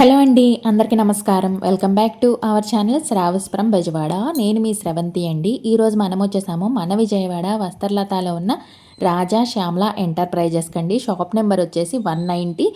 Hello అండి అందరికీ నమస్కారం. Welcome back to our channel శ్రావస్పురం Bezawada. నేను మీ స్రవంతి అండి. ఈరోజు మనం వచ్చేసాము మన విజయవాడ వస్త్రలతాలో ఉన్న రాజా శ్యామల ఎంటర్ప్రైజెస్ కండి. షాప్ నెంబర్ వచ్చేసి వన్ నైంటీ.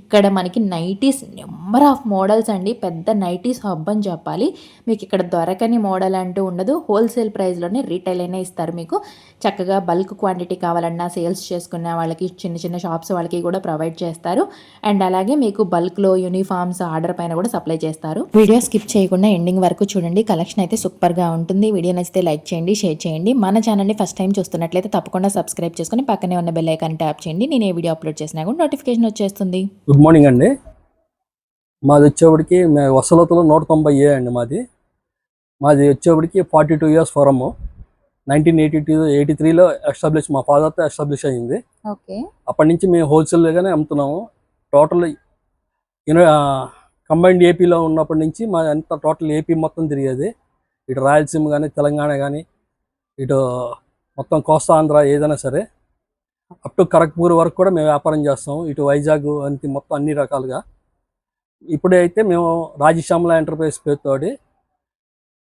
ఇక్కడ మనకి నైటీస్ నెంబర్ ఆఫ్ మోడల్స్ అండి. పెద్ద నైటీస్ హబ్ అని చెప్పాలి. మీకు ఇక్కడ దొరకని మోడల్ అంటూ ఉండదు. హోల్సేల్ ప్రైస్లోనే రీటైల్ అయినా ఇస్తారు మీకు. చక్కగా బల్క్ క్వాంటిటీ కావాలన్నా సేల్స్ చేసుకునే వాళ్ళకి చిన్న చిన్న షాప్స్ వాళ్ళకి కూడా ప్రొవైడ్ చేస్తారు. అండ్ అలాగే మీకు బల్క్లో యూనిఫామ్స్ ఆర్డర్ పైన కూడా సప్లై చేస్తారు. వీడియో స్కిప్ చేయకుండా ఎండింగ్ వరకు చూడండి. కలెక్షన్ అయితే సూపర్గా ఉంటుంది. వీడియో నచ్చితే లైక్ చేయండి షేర్ చేయండి. మన ఛానల్ని ఫస్ట్ టైం చూస్తున్నట్లయితే తప్పకుండా సబ్స్క్రైబ్ చేసుకుని పక్కనే ఉన్న బెల్ ఐకాన్ ట్యాప్ చేయండి. నేను ఏ వీడియో అప్లోడ్ చేసినా కూడా నోటిఫికేషన్ వచ్చేస్తుంది. గుడ్ మార్నింగ్ అండి. మాది వచ్చేప్పటికి మే వసలతలో నూట తొంభై ఏ అండి మాది. మాది వచ్చేప్పటికి forty two years from nineteen eighty two eighty త్రీలో ఎస్టాబ్లిష్ మా ఫాదర్తో ఎస్టాబ్లిష్ అయ్యింది. ఓకే అప్పటి నుంచి మేము హోల్సేల్గానే అమ్ముతున్నాము. టోటల్ కంబైన్డ్ ఏపీలో ఉన్నప్పటి నుంచి మా అంత టోటల్ ఏపీ మొత్తం తిరిగేది. ఇటు రాయలసీమ కానీ తెలంగాణ కానీ ఇటు మొత్తం కోస్తా ఆంధ్ర ఏదైనా సరే అప్ టు కరక్పూర్ వరకు కూడా మేము వ్యాపారం చేస్తాం. ఇటు వైజాగ్ అంతే మొత్తం అన్ని రకాలుగా. ఇప్పుడే అయితే మేము రాజశ్యామల ఎంటర్ప్రైజ్ పేరుతోటి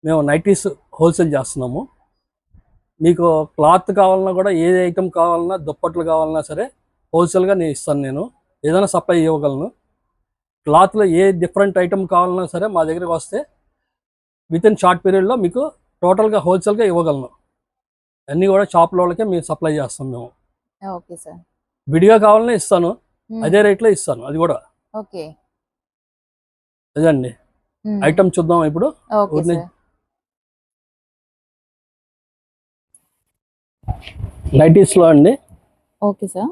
మేము నైటీస్ హోల్సేల్ చేస్తున్నాము. మీకు క్లాత్ కావాలన్నా కూడా ఏ ఐటమ్ కావాలన్నా దుప్పట్లు కావాలన్నా సరే హోల్సేల్గా నేను ఇస్తాను నేను. ఏదైనా సప్లై ఇవ్వగలను. క్లాత్లో ఏ డిఫరెంట్ ఐటమ్ కావాలన్నా సరే మా దగ్గరికి వస్తే విత్ ఇన్ షార్ట్ పీరియడ్లో మీకు టోటల్గా హోల్సేల్గా ఇవ్వగలను. అన్నీ కూడా షాప్లో వాళ్ళకే మేము సప్లై చేస్తాం మేము. Okay sir. విడిగా కావాలన్నా ఇస్తాను అదే రేట్లో ఇస్తాను అది కూడా. ఓకే. అదండి. ఐటమ్ చూద్దాం ఇప్పుడు. నైటీస్లో అండి. Okay sir.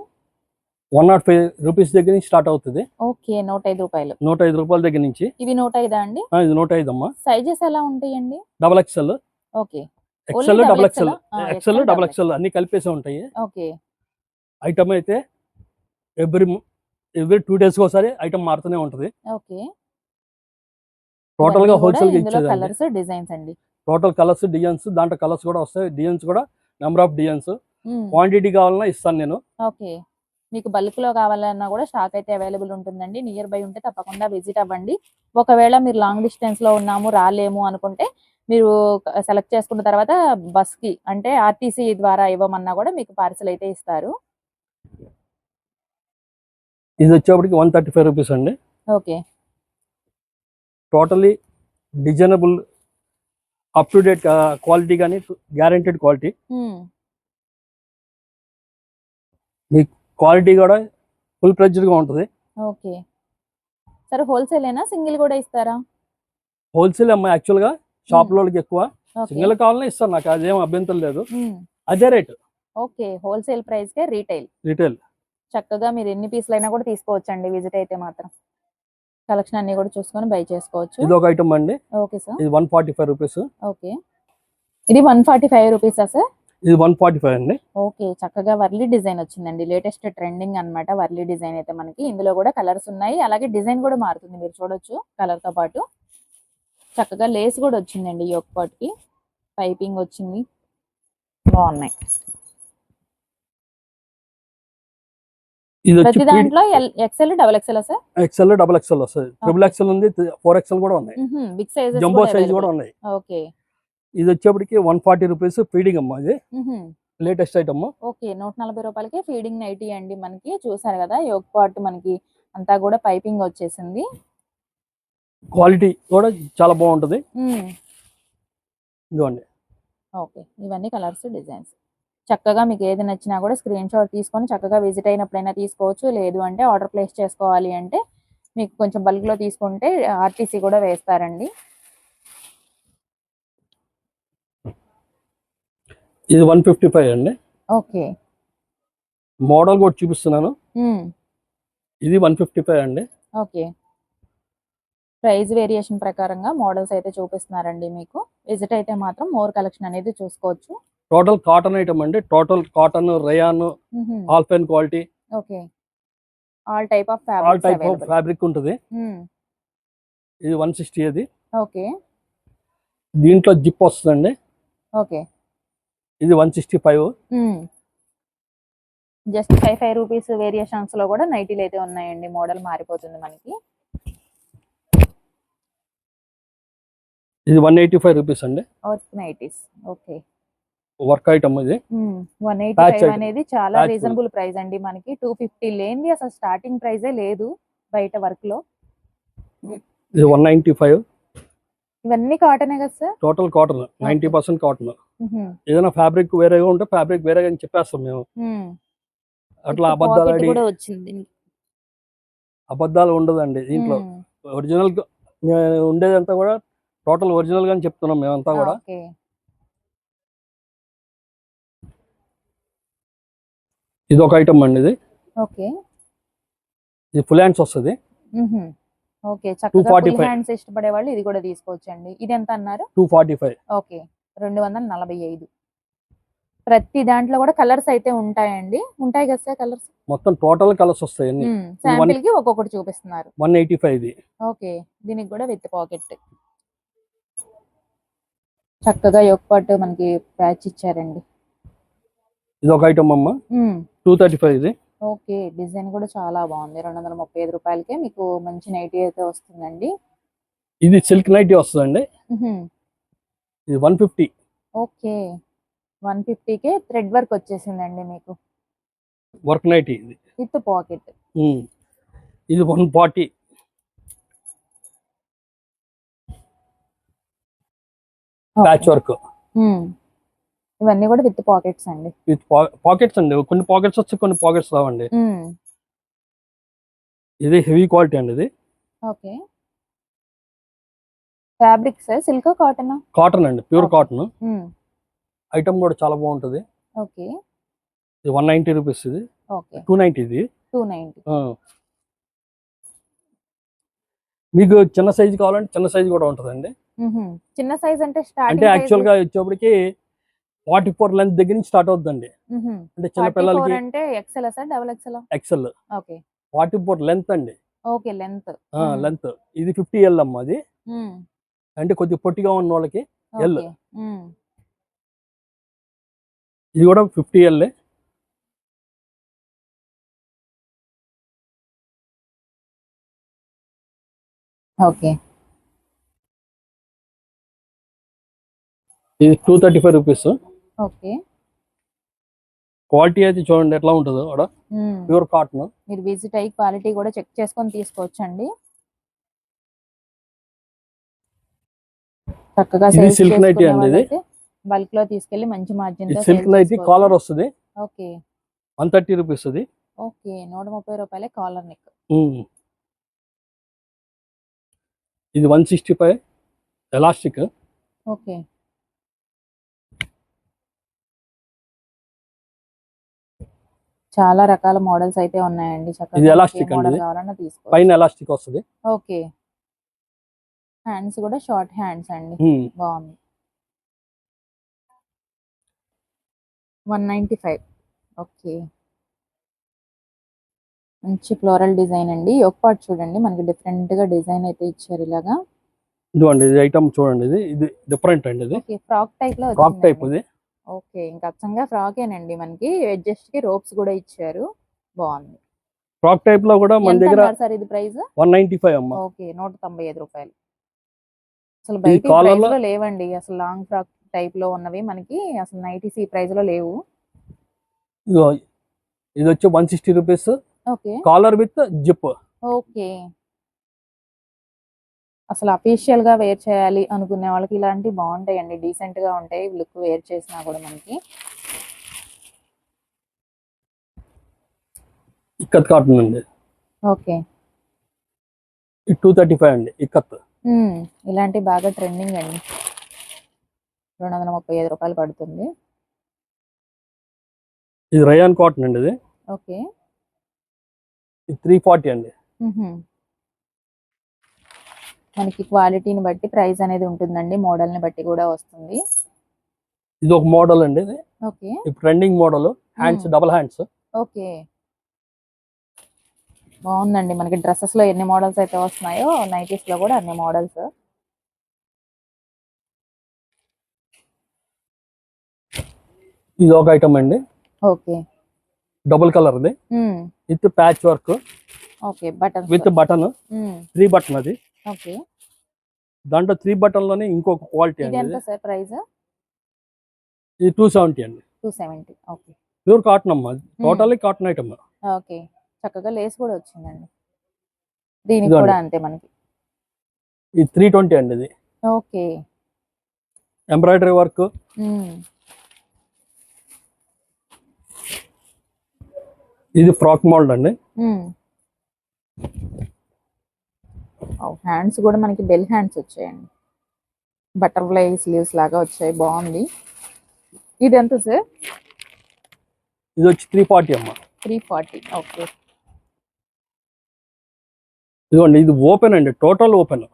One nought five rupees దగ్గర నుంచి స్టార్ట్ అవుతుంది. ఓకే నూట ఐదు రూపాయలు. నూట ఐదు రూపాయల దగ్గర నుంచి. ఇవి నూట ఐదా అండి? ఇది నూట ఐదు అమ్మా సైజెస్ ఎలా ఉంటాయండి? Double XL. Okay. Double double XL XL, double XL అన్ని కలిపేసి ఉంటాయి. ఓకే. ఐటమ్ అయితే ఎవ్రీ ఎవ్రీ టూ డేస్కి ఒకసారి ఐటమ్ మారుతూనే ఉంటుంది. ఓకే. టోటల్గా హోల్సేల్గా ఇందులో ఇచ్చేదండి కలర్స్ డిజైన్స్ అండి. టోటల్ కలర్స్ డిజైన్స్ దాంట్లో కలర్స్ కూడా వస్తాయి. డిజైన్స్ కూడా నెంబర్ ఆఫ్ డిజైన్స్. క్వాంటిటీ కావాలన్నా ఇస్తాను నేను. ఓకే. మీకు బల్క్లో కావాలన్నా కూడా స్టాక్ అయితే అవైలబుల్ ఉంటుందండి. నియర్ బై ఉంటే తప్పకుండా విజిట్ అవ్వండి. ఒకవేళ మీరు లాంగ్ డిస్టెన్స్లో ఉన్నాము రాలేము అనుకుంటే మీరు సెలెక్ట్ చేసుకున్న తర్వాత బస్కి అంటే ఆర్టీసీ ద్వారా ఇవ్వమన్నా కూడా మీకు పార్సల్ అయితే ఇస్తారు. ఇది వచ్చేప్పటికి వన్ థర్టీ ఫైవ్ రూపీస్ అండి. Okay. Totally designable up to date quality కానీ గ్యారంటెడ్ క్వాలిటీ మ్మ్. క్వాలిటీ కూడా ఫుల్గా ఉంటుంది. ఓకే. సరే హోల్సేల్ అయినా సింగిల్ కూడా ఇస్తారా? హోల్సేల్ అమ్మాయి యాక్చువల్గా షాప్ వాళ్ళకి ఎక్కువ. ఓకే సింగిల్ కావాలన్నా ఇస్తాను నాకు అదేం అభ్యంతరం లేదు. మ్మ్. అదే రేట్. ఓకే హోల్సేల్ ప్రైస్ కే రీటైల్ రిటైల్ చక్కగా మీరు ఎన్ని పీసులు అయినా కూడా తీసుకోవచ్చు అండి విజిట్ అయితే మాత్రం. కలెక్షన్ అన్ని కూడా చూసుకొని బై చేసుకోవచ్చు. ఇది ఒక ఐటమ్ అండి. ఓకే సార్ ఇది one forty five rupees okay ఇది వన్ ఫార్టీ ఫైవ్ రూపీసా సార్ ఇది వన్ ఫార్టీ ఫైవ్ అండి. ఓకే చక్కగా వర్లీ డిజైన్ వచ్చిందండి. లేటెస్ట్ ట్రెండింగ్ అన్నమాట వర్లీ డిజైన్ అయితే మనకి. ఇందులో కూడా కలర్స్ ఉన్నాయి. అలాగే డిజైన్ కూడా మారుతుంది. మీరు చూడొచ్చు కలర్తో పాటు. చక్కగా లేస్ కూడా వచ్చిందండి ఈ ఒక్కటికి పైపింగ్ వచ్చింది. బాగున్నాయి. ఇది ప్రతి దాంట్లో XL double XL sir? XL double XL వస్తుంది ట్రిపుల్ ఎక్సెల్ ఉంది ఫోర్ ఎక్సెల్ కూడా ఉన్నాయి. బిగ్ సైజ్ జంబో సైజ్ కూడా ఉన్నాయి. ఓకే. ఇది వచ్చేప్పటికి వన్ ఫార్టీ రూపీస్ ఫీడింగ్ అమ్మా ఇది. లేటెస్ట్ ఐటమ్ ఓకే నూట నలభై రూపాయలకి ఫీడింగ్ నైటీ అండి మనకి. చూసారు కదా యోగ్ పార్ట్ మనకి అంతా కూడా పైపింగ్ వచ్చేసింది. క్వాలిటీ కూడా చాలా బాగుంటుంది. ఇదిగోండి. ఓకే. ఇవన్నీ కలర్స్ డిజైన్స్. చక్కగా మీకు ఏది నచ్చినా కూడా స్క్రీన్ షాట్ తీసుకొని చక్కగా విజిట్ అయినప్పుడైనా తీసుకోవచ్చు. లేదు అంటే ఆర్డర్ ప్లేస్ చేసుకోవాలి అంటే మీకు కొంచెం బల్క్లో తీసుకుంటే ఆర్టీసీ కూడా వేస్తారండి. ఇది వన్ ఫిఫ్టీ ఫైవ్ అండి. ఓకే. మోడల్ కూడా చూపిస్తున్నాను. ఇది వన్ ఫిఫ్టీ ఫైవ్ అండి. ఓకే. ప్రైస్ వేరియేషన్ ప్రకారంగా మోడల్స్ అయితే చూపిస్తున్నారండి మీకు. విజిట్ అయితే మాత్రం మోర్ కలెక్షన్ అనేది చూసుకోవచ్చు. టోటల్ కాటన్ ఐటమ్ అండి. Total cotton rayon. All fine quality. Okay. All type of all type of fabric ఉంటుంది. ఇది వన్ సిక్స్టీ అది. ఓకే. దీంట్లో జిప్ వస్తుందండి. ఓకే. ఇది one sixty five. Just five five rupees వేరియేషన్స్లో కూడా నైటీలు అయితే ఉన్నాయండి. మోడల్ మారిపోతుంది మనకి. ఇది వన్ ఎయిటీ ఫైవ్ రూపీస్ అండి ఓకే వర్క్ ఐటమ్ ఇది. One eighty five. అనేది చాలా రీజనబుల్ ప్రైస్ అండి మనకి. టూ ఫిఫ్టీ లేనిది అసలు స్టార్టింగ్ ప్రైజే లేదు బయట వర్క్లో. ఇది వన్ నైన్టీ ఫైవ్ ఇవన్నీ కాటనే కదా sir total cotton ninety percent cotton. ఏదైనా ఫ్యాబ్రిక్ వేరేగా ఉంటే ఫ్యాబ్రిక్ వేరేగా అని చెప్పేస్తాం మేము. మ్మ్. అట్లా అబద్ధాలు ఆడి వచ్చింది. అబద్ధాలు ఉండదండి దీంట్లో. ఒరిజినల్ ఉండేదంతా కూడా టోటల్ ఒరిజినల్ గానే చెప్తున్నాం మేమంతా కూడా. ఇది ఒక ఐటమ్ అండి ఇది. ఓకే. ఇది ఫుల్ హ్యాండ్స్ వస్తుంది. ఓకే చక్కగా 245. ఫుల్ హ్యాండ్స్ ఇష్టపడే వాళ్ళు ఇది కూడా తీసుకోవచ్చండి. ఇది ఎంత అన్నారు? Two forty five. ఓకే రెండు వందల నలభై ఐదు. ప్రతి దాంట్లో కూడా కలర్స్ అయితే ఉంటాయండి. ఉంటాయి కదా సార్ కలర్స్? మొత్తం టోటల్ కలర్స్ వస్తాయి అన్ని. శాంపిల్కి ఒక్కొక్కటి చూపిస్తున్నారు. వన్ ఎయిటీ ఫైవ్ ఇది. ఓకే దీనికి కూడా విత్ పాకెట్. చక్కగా యొక్కపాటు మనకి ప్యాచ్ ఇచ్చారండి. ఇది ఒక ఐటమ్ అమ్మ. మ్మ్. టూ థర్టీ ఫైవ్ ఇది. ఓకే డిజైన్ కూడా చాలా బాగుంది. రెండు వందల ముప్పై ఐదు రూపాయలకే మీకు మంచి నైటీ అయితే వస్తుందండి. ఇది సిల్క్ నైటీ వస్తుందండి. ఇది వన్ ఫిఫ్టీ ఓకే వన్ ఫిఫ్టీకే థ్రెడ్ వర్క్ వచ్చేసిందండి మీకు. వర్క్ నైటీ ఇది. With pocket. ఇది వన్ ఫార్టీ ప్యాచ్ వర్క్ ఇవన్నీ కూడా విత్ పాకెట్స్ అండి. విత్ పాకెట్స్ అండి. కొన్ని పాకెట్స్ వచ్చి కొన్ని పాకెట్స్ రావండి. మ్మ్. ఇది హెవీ క్వాలిటీ అండి ఇది. Okay fabric sir silk cotton cotton అండి. ప్యూర్. కాటన్ ఐటమ్ కూడా చాలా బాగుంటుంది. ఓకే ఇది వన్ నైంటీ రూపీస్ ఇది. ఓకే టూ నైంటీ ఇది. Two ninety. మీకు చిన్న సైజు కావాలంటే చిన్న సైజు కూడా ఉంటుందండి. చిన్న సైజ్ అంటే అంటే యాక్చువల్గా వచ్చేప్పటికి ఫార్టీ ఫోర్ లెంత్ దగ్గర నుంచి స్టార్ట్ అవుతుందండి. అంటే చిన్న పిల్లలకి అంటే XL sir? Double XL XL okay forty four length అండి. ఓకే లెంత్ లెంత్ ఇది ఫిఫ్టీ ఎల్ అమ్మ అది. అంటే కొద్దిగా పొట్టిగా ఉన్న వాళ్ళకి. ఓకే ఇది కూడా ఫిఫ్టీ ఎల్ ఓకే ఇది two thirty five rupees okay. Quality అయితే చూడండి ఎట్లా ఉంటుందో అక్కడ ప్యూర్ కాటన్ మీరు విజిట్ అయ్యి క్వాలిటీ కూడా చెక్ చేసుకొని తీసుకోవచ్చండి. చక్కగా silk nighty అండి ఇది. బల్క్లో తీసుకెళ్ళి మంచి మార్జిన్ సిల్క్ నైటీ కాలర్ వస్తుంది. ఓకే. వన్ థర్టీ రూపీస్ అది ఓకే నూట ముప్పై రూపాయలే కాలర్ నెక్. ఇది one sixty five elastic okay. చాలా రకాల మోడల్స్ అయితే ఉన్నాయండి ఇది elastic అండి. కావాలన్నా తీసుకో పైన ఎలాస్టిక్ వస్తుంది. ఓకే. హ్యాండ్స్ కూడా షార్ట్ హ్యాండ్స్ అండి. బాగుంది. One ninety five. ఓకే. మంచి ఫ్లోరల్ డిజైన్ అండి. ఒక పార్ట్ చూడండి. మనకి డిఫరెంట్గా డిజైన్ అయితే ఇచ్చారు ఇలాగా. ఇదిగోండి ఇది ఐటమ్ చూడండి. ఇది ఇది డిఫరెంట్ అండి ఇది. ఫ్రాక్ టైప్లో ఫ్రాక్ టైప్. ఇది. ఓకే. ఇంకా అచ్చంగా ఫ్రాకేనండి మనకి? అడ్జస్ట్కి రోప్స్ కూడా ఇచ్చారు. బాగుంది ఫ్రాక్ టైప్లో కూడా మన దగ్గర సార్ ఇది ప్రైస్? వన్ నైన్టీ ఫైవ్ అమ్మ. ఓకే. నూట తొంభై ఐదు రూపాయలు. అసలు బయట price లో- లేవండి. అసలు లాంగ్ ఫ్రాక్ టైప్లో ఉన్నవి మనకి అసలు నైటీస్ ఈ ప్రైస్లో లేవు. ఇది వచ్చి one sixty rupees. Okay. Collar with zip. Okay. అసలు అఫీషియల్గా వేర్ చేయాలి అనుకునే వాళ్ళకి ఇలాంటివి బాగుంటాయండి. డీసెంట్గా ఉంటాయి. లుక్ వేర్ చేసినా కూడా మనకి. ఇక్కత్ కాటన్ అండి. ఓకే. టూ థర్టీ ఫైవ్ అండి ఇక్కత్. ఇలాంటి బాగా ట్రెండింగ్ అండి. రెండు వందల ముప్పై ఐదు రూపాయలు పడుతుంది. ఇది రయాన్ కాటన్ అండి ఇది. ఓకే. ఇది త్రీ ఫార్టీ అండి. మనకి క్వాలిటీని బట్టి ప్రైస్ అనేది ఉంటుందండి. మోడల్ని బట్టి కూడా వస్తుంది. ఇది ఒక మోడల్ అండి ఇది. ఓకే. ఇప్పుడు trending model. Hands. Double hands. Okay. బాగుందండి. మనకి డ్రెస్సెస్లో ఎన్ని మోడల్స్ అయితే వస్తున్నాయో నైటీస్లో కూడా అన్ని మోడల్స్. ఇది ఒక ఐటమ్ అండి. Okay. Double colour the hmm. With patch work. Okay. Buttons. With button. Three button అది. ఓకే. దాంట్లో త్రీ బటన్లోనే ఇంకొక క్వాలిటీ అండి ఇది. Sir price? ఇది టూ సెవెంటీ అండి. Two seventy. Okay. Pure cotton అమ్మా. Totally cotton item. ఓకే. చక్కగా లేస్ కూడా వచ్చిందండి. దీనికి. కూడా అంతే మనకి. ఇది త్రీ ట్వంటీ అండి ఇది. ఓకే. Embroidery work. ఇది ఫ్రాక్ మోల్డ్ అండి. హ్యాండ్స్ కూడా మనకి బెల్ హ్యాండ్స్ వచ్చాయండి. బటర్ఫ్లై స్లీవ్స్ లాగా వచ్చాయి బాగుంది. ఇది ఎంత సార్? ఇది వచ్చి త్రీ ఫార్టీ అమ్మ. Three forty okay. ఇదిగోండి ఇది ఓపెన్ అండి టోటల్ ఓపెన్.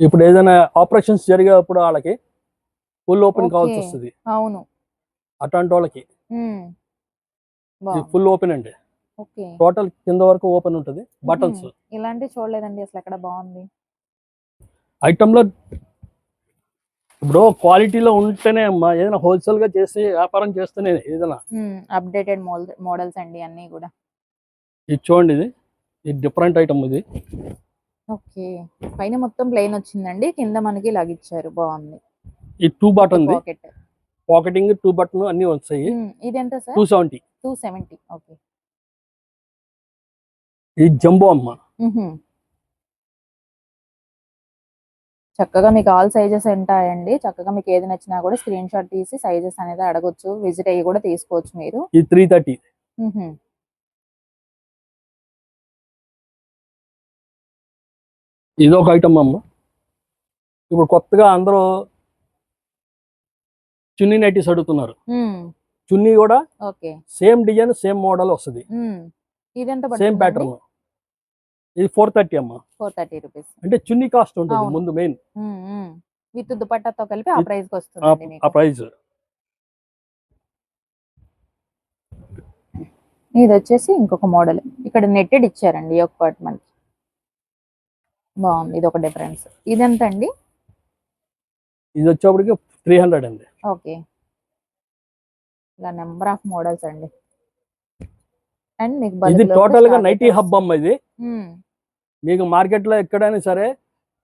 ఇప్పుడు ఏదైనా ఆపరేషన్స్ జరిగేటప్పుడు వాళ్ళకి ఫుల్ ఓపెన్ కావాల్సి. వస్తుంది. అవును. అట్లాంటి వాళ్ళకి. ఫుల్ ఓపెన్ అండి. టోటల్ కింద వరకు ఓపెన్ ఉంటుంది. బటన్స్. మ్మ్. ఇలాంటివి చూడలేదండి అసలు ఎక్కడ బాగుంది. ఐటమ్లో ఇప్పుడు క్వాలిటీలో ఉంటేనే అమ్మా ఏదైనా హోల్సేల్గా చేసి వ్యాపారం చేస్తేనే ఏదైనా. అప్డేటెడ్ మోడల్స్ అండి అన్నీ కూడా. ఇది చూడండి ఇది. ఇది డిఫరెంట్ ఐటమ్ ఇది. ఓకే. పైన మొత్తం ప్లెయిన్ వచ్చిందండి. కింద మనకి ఇలాగ ఇచ్చారు. బాగుంది. ఈ two button pocket pocketing two button అన్ని వస్తాయి. ఇది ఎంత sir? Two seventy. Two seventy. Okay. ఇది జంబో అమ్మ. చక్కగా మీకు ఆల్ సైజెస్ ఉంటాయండి. చక్కగా మీకు ఏది నచ్చినా కూడా స్క్రీన్ షాట్ తీసి సైజెస్ అనేది అడగొచ్చు. విజిట్ అయ్యి కూడా తీసుకోవచ్చు మీరు. ఇది త్రీ థర్టీ. ఇది ఒక ఐటమ్ అమ్మ. ఇప్పుడు కొత్తగా అందరూ చున్నీ నైటీస్ అడుగుతున్నారు. చున్నీ కూడా okay. Same design same model వస్తుంది. సేమ్ ప్యాటర్న్ ఇది ఫోర్ థర్టీ అమ్మ. Four thirty rupees. అంటే చున్నీ కాస్ట్ ఉంటుంది. ముందు మెయిన్. విత్ దుపట్టాతో కలిపి ఆ ప్రైస్ ఆ వస్తుంది మీకు. ప్రైస్. ఇది వచ్చేసి ఇంకొక మోడల్. ఇక్కడ నెట్టెడ్ ఇచ్చారండి ఈ ఒక పార్ట్ మనకి. బాగుంది. ఇది ఒక డిఫరెన్స్. ఇది ఎంత అండి? ఇది వచ్చేప్పటికి త్రీ హండ్రెడ్ అండి. ఓకే. ఇలా నెంబర్ ఆఫ్ మోడల్స్ అండి. అండ్ మీకు ఇది టోటల్గా నైటీ హబ్ అమ్మ ఇది. మీకు మార్కెట్లో ఎక్కడైనా సరే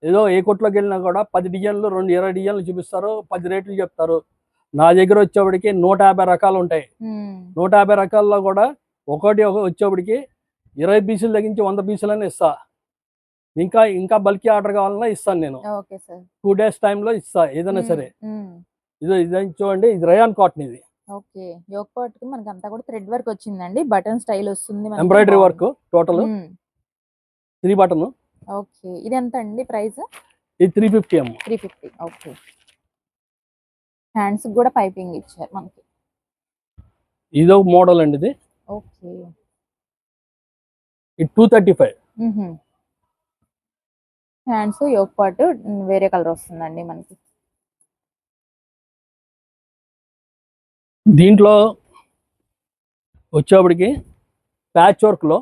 ఏదో ఏ కొట్లోకి వెళ్ళినా కూడా పది డిజైన్లు రెండు ఇరవై డిజైన్లు చూపిస్తారు పది రేట్లు చెప్తారు నా దగ్గర వచ్చేప్పటికి నూట యాభై రకాలు ఉంటాయి. నూట యాభై రకాల్లో కూడా ఒకటి ఒక వచ్చేప్పటికి ఇరవై పీసులు తగ్గించి వంద పీసులని ఇస్తా ఇంకా ఇంకా బల్కీ ఆర్డర్ కావాలన్నా ఇస్తాను నేను టూ డేస్ టైంలో ఇస్తా ఏదైనా సరే. ఇది ఇది చూడండి ఇది రయాన్ కాటన్ ఇది ఓకే యోక్ పార్ట్కి మనకి అంతా కూడా థ్రెడ్ వర్క్ వచ్చిందండి బటన్ స్టైల్ వస్తుంది. Embroidery. Work total. Three button? Okay. ఇది ఎంత అండి ప్రైస్? ఇది త్రీ ఫిఫ్టీ అమ్మ. Three fifty. ఓకే. హ్యాండ్స్ కూడా పైపింగ్ ఇచ్చారు మనకి. ఇది ఒక మోడల్ అండి ఇది. ఓకే. ఇది two thirty five. Hands yoke part వేరే కలర్ వస్తుందండి మనకి. దీంట్లో వచ్చేప్పటికి ప్యాచ్ వర్క్లో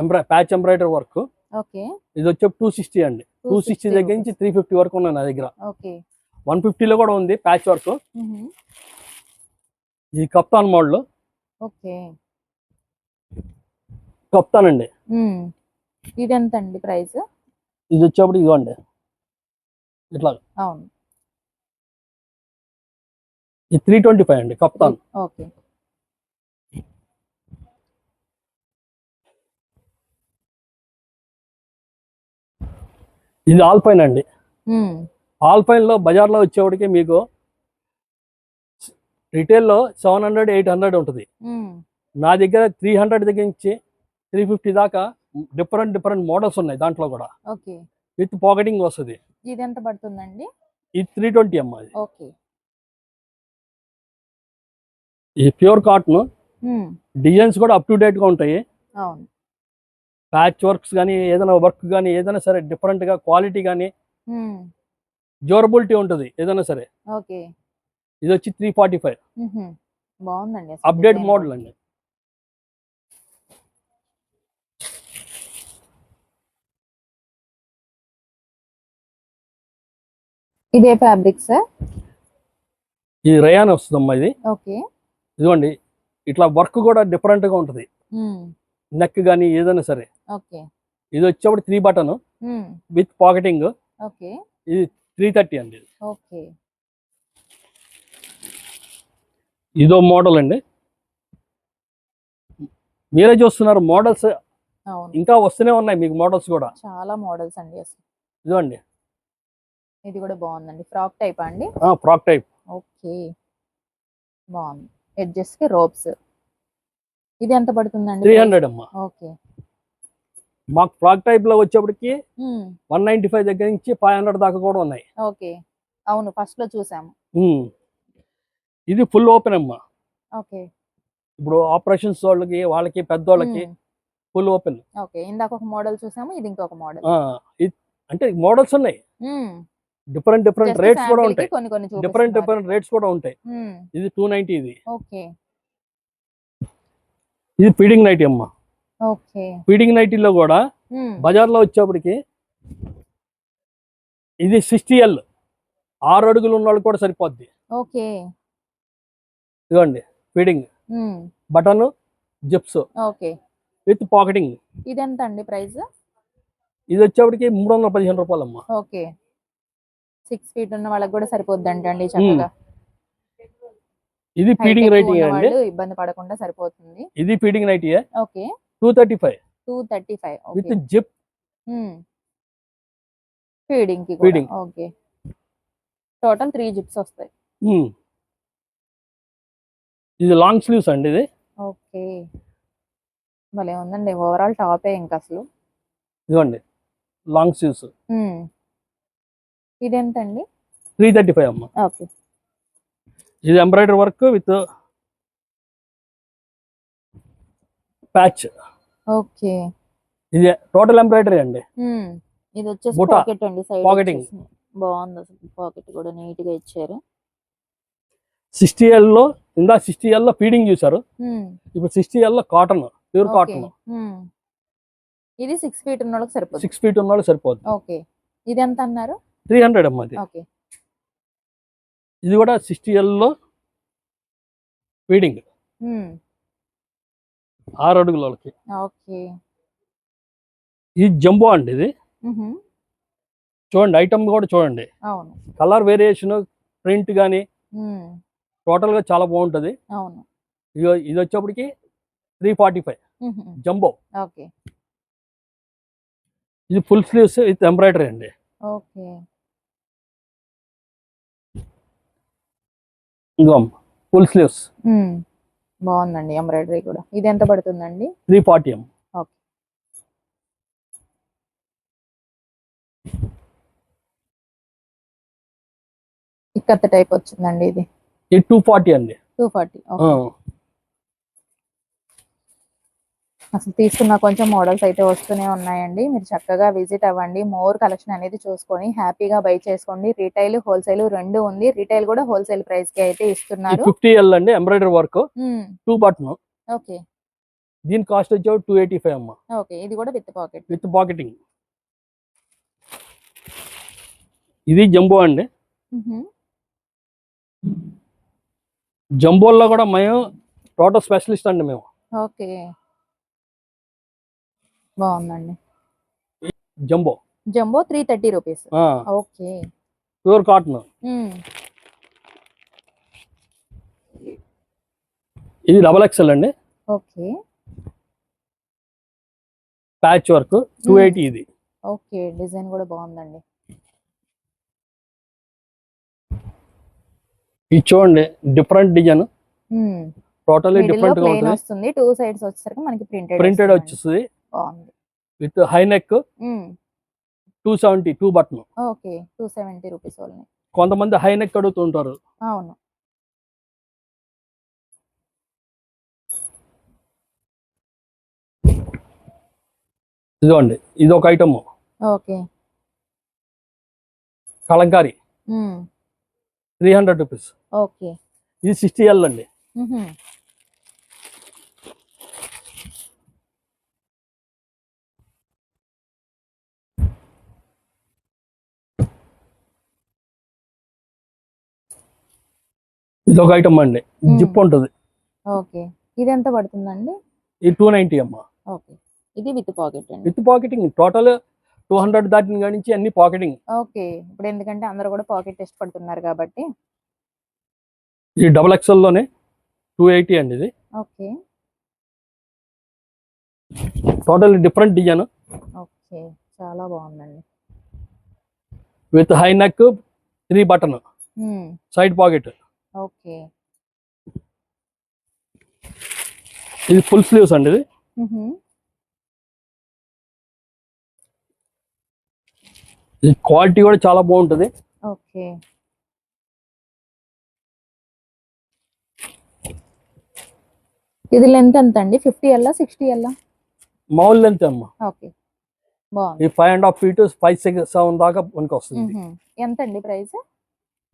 embroidery patch embroidery work okay. ఇది వచ్చే టూ సిక్స్టీ అండి. టూ సిక్స్టీ దగ్గర నుంచి త్రీ ఫిఫ్టీ వరకు ఉన్నాయి నా దగ్గర. ఓకే. వన్ ఫిఫ్టీలో కూడా ఉంది ప్యాచ్ వర్క్ ఇది కప్తాన్ మోడల్. ఓకే. కప్తాన్ అండి. ఇది ఎంత అండి ప్రైస్? ఇది వచ్చేప్పుడు ఇదిగోండి. ఇట్లా. అవును. ఇది త్రీ ట్వంటీ ఫైవ్ అండి కప్తాన్. ఓకే. ఇది ఆల్పైన్ అండి. ఆల్పైన్లో బజార్లో వచ్చేవాడికి మీకు రిటైల్లో సెవెన్ హండ్రెడ్ ఎయిట్ హండ్రెడ్ ఉంటుంది. నా దగ్గర త్రీ హండ్రెడ్ దగ్గర నుంచి త్రీ ఫిఫ్టీ దాకా డిఫరెంట్ డిఫరెంట్ మోడల్స్ ఉన్నాయి దాంట్లో కూడా. విత్ పాకెటింగ్ వస్తుంది. ఇది ఎంత పడుతుందండి? ఇది త్రీ ట్వంటీ అమ్మ ఓకే. ఇది ప్యూర్ కాటన్ డిజైన్స్ కూడా అప్ టు డేట్గా ఉంటాయి ప్యాచ్ వర్క్స్ కానీ ఏదైనా వర్క్ కానీ ఏదైనా సరే డిఫరెంట్గా క్వాలిటీ కానీ డ్యూరబిలిటీ ఉంటుంది ఏదైనా సరే. ఓకే. ఇది వచ్చి త్రీ ఫార్టీ ఫైవ్ బాగుందండి అప్డేట్ మోడల్. అండి. ఇదే ఫ్యాబ్రిక్ సార్ ఇది రయాన్ వస్తుందమ్మా ఇది. ఓకే. ఇదిగోండి ఇట్లా వర్క్ కూడా డిఫరెంట్గా ఉంటుంది. నెక్ కానీ ఏదైనా సరే. ఓకే. ఇది వచ్చేప్పుడు three button with pocketing okay. ఇది త్రీ థర్టీ అండి ఇది. ఓకే. ఇదో మోడల్ అండి. మీరే చూస్తున్నారు మోడల్స్. ఇంకా వస్తూనే ఉన్నాయి మీకు మోడల్స్ కూడా. చాలా మోడల్స్ అండి అసలు. ఇదిగోండి. ఇది కూడా బాగుందండి. ఫ్రాక్ టైప్ అండి? Frock type. ఓకే. బాగుంది. ఎడ్జెస్కి రోప్స్ ఇది ఎంత పడుతుందండి త్రీ హండ్రెడ్ అమ్మా. ఓకే. మాకు ఫ్రాక్ టైప్లో వచ్చేప్పటికి వన్ నైన్టీ ఫైవ్ దగ్గర నుంచి ఫైవ్ హండ్రెడ్ దాకా కూడా ఉన్నాయి. ఓకే. అవును ఫస్ట్లో చూసాము. ఇది ఫుల్ ఓపెన్ అమ్మా. ఓకే. ఇప్పుడు ఆపరేషన్స్ వాళ్ళకి వాళ్ళకి పెద్దోళ్ళకి ఫుల్ ఓపెన్. ఓకే ఇందాక ఒక మోడల్ చూసాము ఇది ఇంకొక మోడల్. అంటే మోడల్స్ ఉన్నాయి. డిఫరెంట్ డిఫరెంట్ రేట్స్ కూడా ఉంటాయి. డిఫరెంట్. డిఫరెంట్ రేట్స్ కూడా ఉంటాయి. ఇది టూ నైన్టీ ఇది. ఓకే. ఇది ఫీడింగ్ నైటీ అమ్మా. ఫీడింగ్ నైటీలో కూడా ఉమ్, బజార్లో వచ్చేప్పటికి ఇది సిక్స్టీ ఎల్. ఆరు అడుగులు ఉన్న వాళ్ళు కూడా సరిపోద్ది. ఓకే. ఇదిగోండి feeding. Button zips. Okay. With pocketing. ఇది ఎంత అండి ప్రైస్ ఇది వచ్చేప్పటికి మూడు వందల పదిహేను రూపాయలు అమ్మా ఓకే. సిక్స్ ఫీట్ ఉన్న వాళ్ళకి కూడా సరిపోద్ది అండి చక్కగా ఇది ఫీడింగ్ ఉన్న అండి? ఇబ్బంది పడకుండా సరిపోతుంది. ఇది feeding nighty okay. Two thirty five two thirty five with zip. ఫీడింగ్కి Feeding. Okay. Total three zips వస్తాయి. ఇది లాంగ్ స్లీవ్స్ అండి ఇది. ఓకే. భలే ఉందండి. ఓవరాల్ టాపే ఇంకా అసలు. ఇదిగోండి. Long sleeves um. ఇది ఎంత అండి త్రీ థర్టీ ఫైవ్ అమ్మా. ఓకే. ఇది embroidery work with patch. Okay. ఇది టోటల్ ఎంబ్రాయిడరీ అండి. ఇది వచ్చేసి. పాకెట్ అండి సైడ్ Pocketing. బాగుంది అసలు పాకెట్ కూడా నీట్గా ఇచ్చారు. సిక్స్టీ లో ఇందా సిక్స్టీ లో ఫీడింగ్ చూసారు. ఇప్పుడు సిక్స్టీ లో కాటన్ ప్యూర్. కాటన్. ఇది సిక్స్ ఫీట్ ఉన్న వాళ్ళకి సరిపోతుంది సిక్స్ ఫీట్ ఉన్న వాళ్ళు సరిపోద్ది. ఓకే. ఇది ఎంత అన్నారు? త్రీ హండ్రెడ్ అమ్మా ఓకే. ఇది కూడా సిక్స్టీ లో ఫీడింగ్. ఆరు అడుగుల వాళ్ళకి. ఇది జంబో అండి ఇది. మ్హూ. చూడండి ఐటమ్ కూడా చూడండి. కలర్ వేరియేషన్ ప్రింట్ కానీ. టోటల్గా చాలా బాగుంటది. ఇది వచ్చేప్పటికి three forty five. Jumbo. Okay ఇది ఫుల్ స్లీవ్స్ విత్ ఎంబ్రాయిడరీ అండి. ఇంకో ఫుల్ స్లీవ్స్. బాగుందండి ఎంబ్రాయిడరీ కూడా. ఇది ఎంత పడుతుందండి? Three forty M okay. Ikat type వచ్చిందండి ఇది. ఇది టూ ఫార్టీ అండి. టూ ఫార్టీ ఆ, అసలు తీసుకున్న కొంచెం మోడల్స్ అయితే వస్తూనే ఉన్నాయండి. మీరు చక్కగా విజిట్ అవ్వండి. మోర్ కలెక్షన్ అనేది చూసుకొని హ్యాపీగా బై చేసుకోండి. రీటైల్ హోల్సేల్ రెండు ఉంది. రీటైల్ కూడా హోల్సేల్ ప్రైస్కి అయితే ఇస్తున్నారు. ఫిఫ్టీ ఎల్ అండి embroidery work. Two button okay. దీని కాస్ట్ వచ్చేవి టూ ఎయిటీ ఫైవ్ అమ్మ. ఓకే. ఇది కూడా విత్ పాకెట్. With pocketing. ఇది జంబో అండి. జంబోల్లో కూడా మేము టోటల్ స్పెషలిస్ట్ అండి మేము. ఓకే. బాగుందండి. Jumbo. Jumbo three thirty rupees. Okay. Pure cotton. ఇది డబల్ ఎక్స్ఎల్ అండి. Okay. Patch work two. Eighty ఇది. ఓకే డిజైన్ కూడా బాగుందండి. ఇది చూడండి డిఫరెంట్ డిజైన్. టోటల్లీ డిఫరెంట్గా ఉంటుంది టూ సైడ్స్ వచ్చేసరికి మనకి ప్రింటెడ్ ప్రింటెడ్ వచ్చేస్తుంది. బాగుంది. With high neck two seventy two button okay two seventy rupees కొంతమంది హై నెక్ అడుగుతుంటారు. అవును. ఇదిగోండి ఇది ఒక item okay. Kalamkari. Three hundred rupees. Okay. ఇది సిక్స్టీ ఎల్ అండి. ఇది ఒక ఐటమ్ అండి. Hmm. జిప్ ఉంటుంది. ఓకే. ఇది ఎంత పడుతుందండి? ఇది టూ నైన్టీ అమ్మ. ఓకే. ఇది విత్ పాకెట్ అండి. With pocketing. Total two hundred దాటిన కాడి నుంచి అన్ని పాకెటింగ్. ఓకే. ఇప్పుడు ఎందుకంటే అందరూ కూడా పాకెట్ ఇష్టపడుతున్నారు కాబట్టి. ఇది డబల్ ఎక్స్ఎల్లోనే టూ ఎయిటీ అండి ఇది. Okay. Total different design. Okay. చాలా బాగుందండి. With high neck three button. Um, side pocket. Okay. ఇది ఫుల్ స్లీవ్స్ అండి ఇది. ఇది క్వాలిటీ కూడా చాలా బాగుంటుంది. ఓకే. ఇది లెంత్ ఎంత అండి ఫిఫ్టీ ఎల్లా సిక్స్టీ ఎల్లా? మామూలు లెంత్ అమ్మ. ఓకే. బాగుంది. ఈ five and half feet five seven దాకా మనకి వస్తుంది. ఎంత అండి ప్రైస్?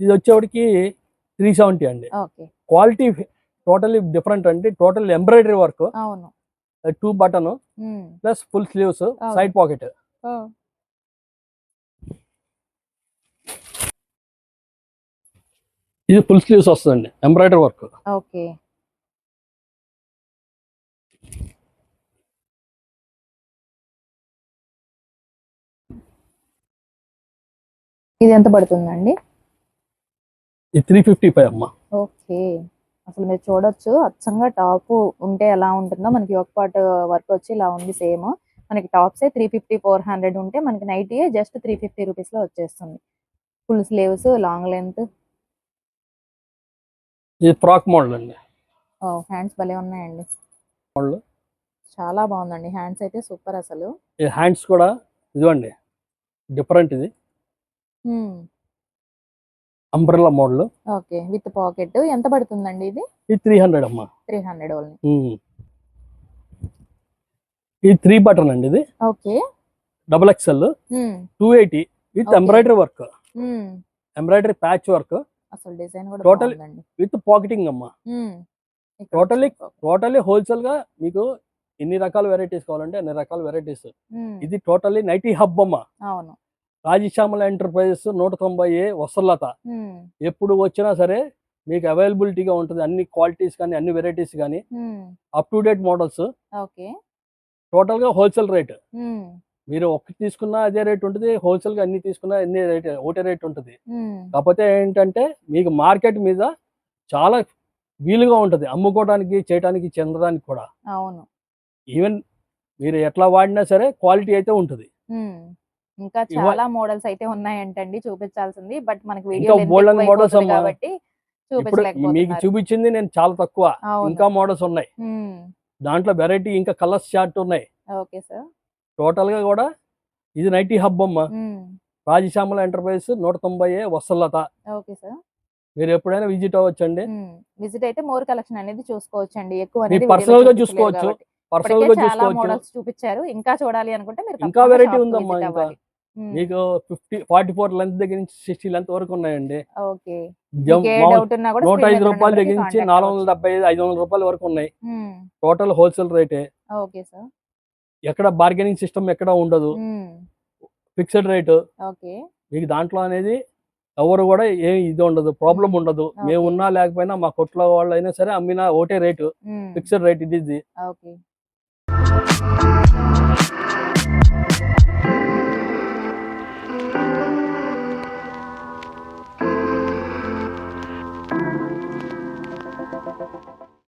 ఇది వచ్చేవాడికి త్రీ సెవెంటీ అండి. ఓకే. క్వాలిటీ టోటలీ డిఫరెంట్ అండి. Total embroidery work. Two button. Plus full sleeves. Side pocket. ఇది ఫుల్ స్లీవ్స్ వస్తుందండి. Embroidery work. ఓకే. ఇది ఎంత పడుతుందండి? ఇది త్రీ ఫిఫ్టీ ఫైవ్ అమ్మ. ఓకే. అసలు మీరు చూడొచ్చు అచ్చంగా టాప్ ఉంటే ఎలా ఉంటుందో. మనకి ఒక పార్ట్ వర్క్ వచ్చి ఇలా ఉంది సేమ్. మనకి టాప్సే త్రీ ఫిఫ్టీ ఫోర్ హండ్రెడ్ ఉంటే మనకి నైటీ జస్ట్ త్రీ ఫిఫ్టీ రూపీస్లో వచ్చేస్తుంది. ఫుల్ స్లీవ్స్ లాంగ్ లెంత్ ఇది ఫ్రాక్ మోడల్ అండి. హ్యాండ్స్ భలే ఉన్నాయండి. మోడల్ చాలా బాగుందండి. హ్యాండ్స్ అయితే సూపర్ అసలు. ఈ హ్యాండ్స్ కూడా ఇదిగోండి డిఫరెంట్ ఇది. Umbrella model okay with pocket ఎంత పడుతుందండి ఇది? ఇది త్రీ హండ్రెడ్ అమ్మ. Three hundred only. ఉమ్. ఇది త్రీ బటన్ అండి ఇది. Okay double XL two eighty with. Embroidery work embroidery patch work అసలు డిజైన్ కూడా బాగుందండి. విత్ పాకెటింగ్ అమ్మ. టోటల్లీ హోల్సేల్గా మీకు ఎన్ని రకాల వెరైటీస్ కావాలంటే అన్ని రకాల వెరైటీస్ ఉమ్. ఇది టోటల్లీ నైటీ హబ్ అమ్మ. అవును. రాజశ్యామల ఎంటర్ప్రైజెస్ నూట తొంభై ఏ వసలత. ఎప్పుడు వచ్చినా సరే మీకు అవైలబిలిటీగా ఉంటుంది. అన్ని క్వాలిటీస్ కానీ అన్ని వెరైటీస్ కానీ. Up to date models. Okay. టోటల్గా హోల్సేల్ రేట్. మీరు ఒకటి తీసుకున్నా అదే రేట్ ఉంటుంది. హోల్సేల్గా అన్ని తీసుకున్నా అన్ని రేట్ ఒకటే రేట్ ఉంటుంది. కాకపోతే ఏంటంటే మీకు మార్కెట్ మీద చాలా వీలుగా ఉంటుంది. అమ్ముకోవడానికి చేయడానికి చెందడానికి కూడా. అవును. ఈవెన్ మీరు ఎట్లా వాడినా సరే క్వాలిటీ అయితే ఉంటుంది. ఇంకా చాలా మోడల్స్ అయితే ఉన్నాయంటండి చూపించాల్సింది. బట్ మనకి వీడియో అమ్మా. కాబట్టి మీకు చూపించింది నేను చాలా తక్కువ. ఇంకా మోడల్స్ ఉన్నాయి. దాంట్లో వెరైటీ ఇంకా కలర్స్ చార్ట్ ఉన్నాయి. Okay sir. టోటల్గా కూడా ఇది నైటీ హబ్ అమ్మ. రాజశ్యామల ఎంటర్ప్రైజెస్ నూట తొంభై ఏ వసలత. Okay sir. మీరు ఎప్పుడైనా విజిట్ అవ్వచ్చండి. విజిట్ అయితే మోర్ కలెక్షన్ అనేది చూసుకోవచ్చు అండి ఎక్కువ వీడియోలో గా చూసుకోవచ్చు. పర్సనల్గా చూసుకోవచ్చు. మోడల్స్ చూపించారు. ఇంకా చూడాలి అనుకుంటే మీరు ఇంకా కి ఉందమ్మా ఇంకా. మీకు ఫిఫ్టీ ఫార్టీ ఫోర్ లెంత్ దగ్గర నుంచి సిక్స్టీ లెంత్ వరకు ఉన్నాయండి. నూట ఐదు రూపాయల దగ్గర నుంచి నాలుగు వందల. డెబ్బై ఐదు ఐదు వందల రూపాయల వరకు ఉన్నాయి. టోటల్ హోల్సేల్ రేటే. ఎక్కడ బార్గెనింగ్ సిస్టమ్ ఎక్కడ ఉండదు. Fixed rate. మీకు దాంట్లో అనేది ఎవరు కూడా ఏ ఇది ఉండదు ప్రాబ్లం. ఉండదు. మేము ఉన్నా లేకపోయినా మా కొట్లో వాళ్ళు అయినా సరే అమ్మినా ఒకటే రేటు. ఫిక్స్డ్ రేట్ ఇది